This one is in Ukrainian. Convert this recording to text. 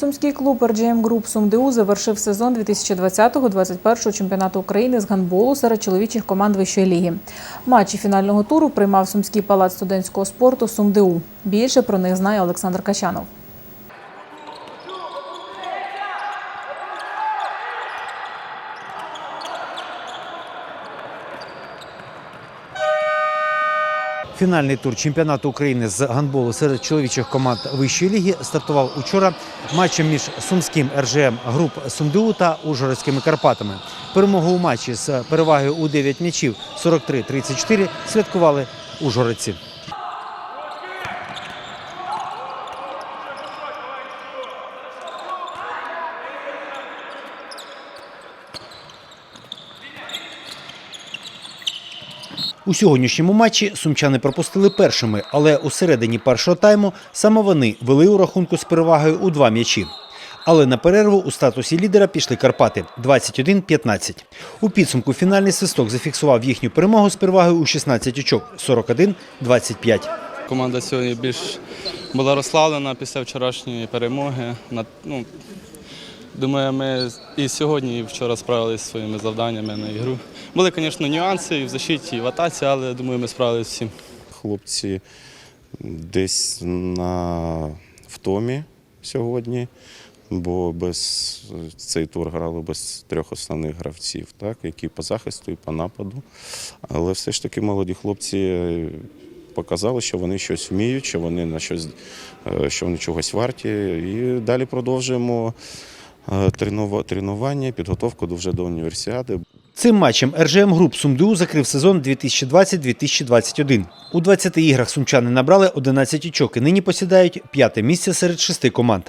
Сумський клуб RGM Group СумДУ завершив сезон 2020-2021 чемпіонату України з гандболу серед чоловічих команд вищої ліги. Матчі фінального туру приймав Сумський палац студентського спорту СумДУ. Більше про них знає Олександр Качанов. Фінальний тур чемпіонату України з гандболу серед чоловічих команд вищої ліги стартував учора матчем між сумським РЖМ груп СумДУ та Ужгородськими Карпатами. Перемогу у матчі з перевагою у 9 м'ячів 43-34 святкували ужгородці. У сьогоднішньому матчі сумчани пропустили першими, але у середині першого тайму саме вони вели у рахунку з перевагою у два м'ячі. Але на перерву у статусі лідера пішли Карпати 21-15. У підсумку фінальний свисток зафіксував їхню перемогу з перевагою у 16 очок 41-25. Команда сьогодні більш була розслаблена після вчорашньої перемоги. Ну, думаю, ми і сьогодні, і вчора справилися зі своїми завданнями на ігру. Були, звісно, нюанси і в защиті, і в атаці, але думаю, ми справилися всім. Хлопці десь на втомі сьогодні, бо без цей тур грали без трьох основних гравців, так, які по захисту і по нападу. Але все ж таки молоді хлопці показали, що вони щось вміють, що вони на щось, е, що вони чогось варті. І далі продовжуємо тренування, підготовку вже до універсіади. Цим матчем РЖМ Груп СумДУ закрив сезон 2020-2021. У 20 іграх сумчани набрали 11 очок і нині посідають п'яте місце серед шести команд.